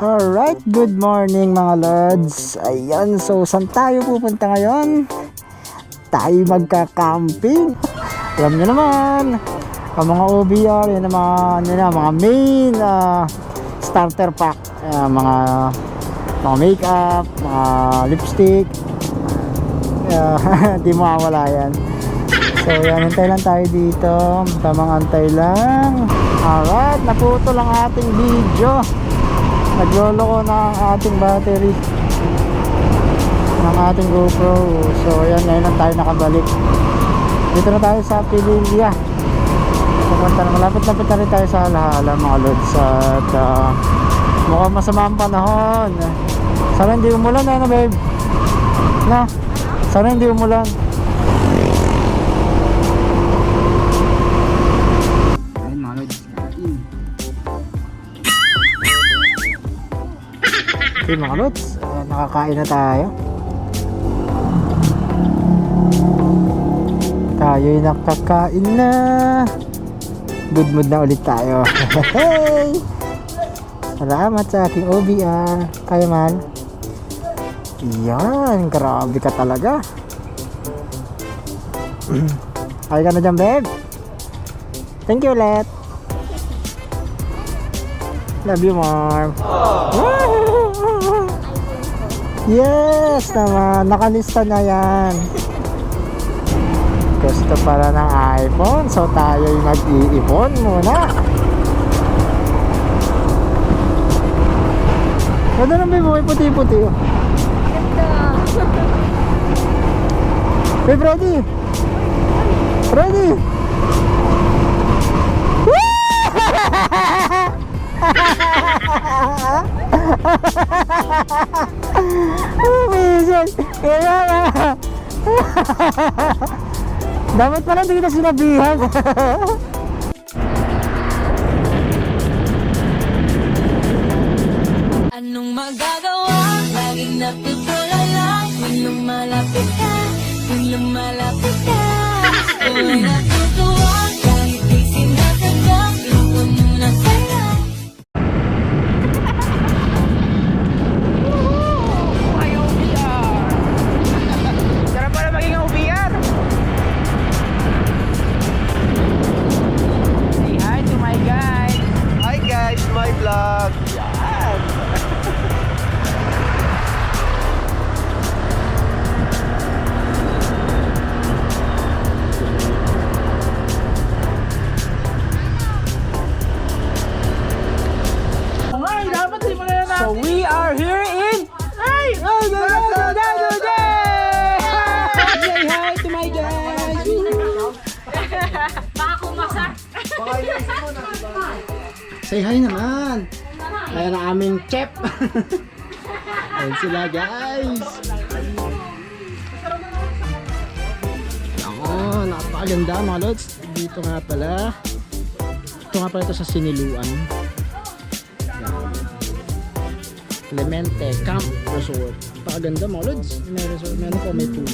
Alright, good morning mga lords. Ayan, so saan tayo pupunta ngayon? Tayo magka-camping. Alam nyo naman, ang mga OBR, yan ang mga, ano na, mga main ah, starter pack. Ah, mga mga makeup, mga lipstick. Ah, Di mawawala yan. So yan, hintay lang tayo dito. Tamang antay lang. Alright, naputo lang ating video. Naglolo ko na ang ating battery ng ating GoPro. So ayan, ngayon lang tayo nakabalik. Dito na tayo sa Pililia. Pupunta na malapit-lapit na rin tayo sa Alahala mga lods. At ah, mukhang masama ang panahon. Sana hindi umulan eh, no babe? Na? Sana hindi umulan. Okay mga lods, uh, nakakain na tayo. Tayo'y nakakain na. Good mood na ulit tayo. Hey! Salamat sa aking OBR. Kaya man. Yan, grabe ka talaga. Kaya ka na dyan, babe. Thank you ulit. Love you, Mom. Yes naman, nakalista na yan. Gusto pala ng iPhone, so tayo'y mag-iipon muna. Ganda ng babe, may puti-puti. oh. Babe, ready? Ready? Amazing! Kaya nga! Dapat pala hindi kita sinabihan. Anong magagawa? Laging natutulala Tuwing lumalapit ka Tuwing lumalapit ka vlog. So we are here in Ay! No, no, no! Say hi to my guys! Say hi naman! Ayan ang aming chef! Ayan sila guys! Ako, napakaganda mga lods. Dito nga pala. Ito nga pala ito sa Siniluan. Clemente Camp Resort. Napakaganda mga lods. May resort, meron po may pool.